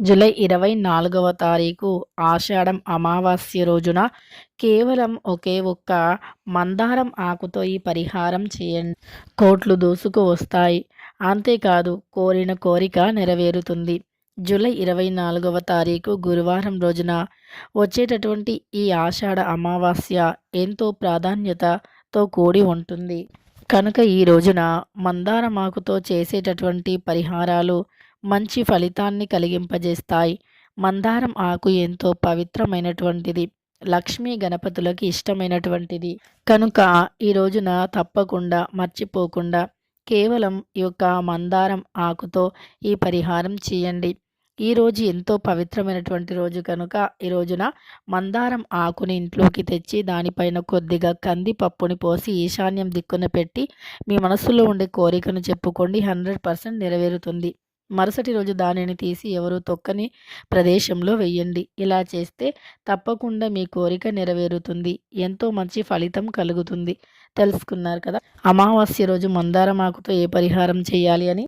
July ఇరవై నాలుగవ తారీఖు ఆషాఢం అమావాస్య రోజున కేవలం ఒకే ఒక్క మందారం ఆకుతో ఈ పరిహారం చేయండి. కోట్లు దూసుకు వస్తాయి. అంతేకాదు కోరిన కోరిక నెరవేరుతుంది. జూలై ఇరవై నాలుగవ తారీఖు గురువారం రోజున వచ్చేటటువంటి ఈ ఆషాఢ అమావాస్య ఎంతో ప్రాధాన్యతతో కూడి ఉంటుంది. కనుక ఈ రోజున మందారమాకుతో చేసేటటువంటి పరిహారాలు మంచి ఫలితాన్ని కలిగింపజేస్తాయి. మందారం ఆకు ఎంతో పవిత్రమైనటువంటిది. లక్ష్మీ గణపతులకి ఇష్టమైనటువంటిది. కనుక ఈ రోజున తప్పకుండా మర్చిపోకుండా కేవలం ఈ యొక్క మందారం ఆకుతో ఈ పరిహారం చేయండి. ఈరోజు ఎంతో పవిత్రమైనటువంటి రోజు కనుక ఈ రోజున మందారం ఆకుని ఇంట్లోకి తెచ్చి దానిపైన కొద్దిగా కందిపప్పుని పోసి ఈశాన్యం దిక్కున పెట్టి మీ మనసులో ఉండే కోరికను చెప్పుకోండి. హండ్రెడ్ పర్సెంట్ నెరవేరుతుంది. మరుసటి రోజు దానిని తీసి ఎవరు తొక్కని ప్రదేశంలో వెయ్యండి. ఇలా చేస్తే తప్పకుండా మీ కోరిక నెరవేరుతుంది. ఎంతో మంచి ఫలితం కలుగుతుంది. తెలుసుకున్నారు కదా? అమావాస్య రోజు మందారమాకుతో ఏ పరిహారం చేయాలి అని?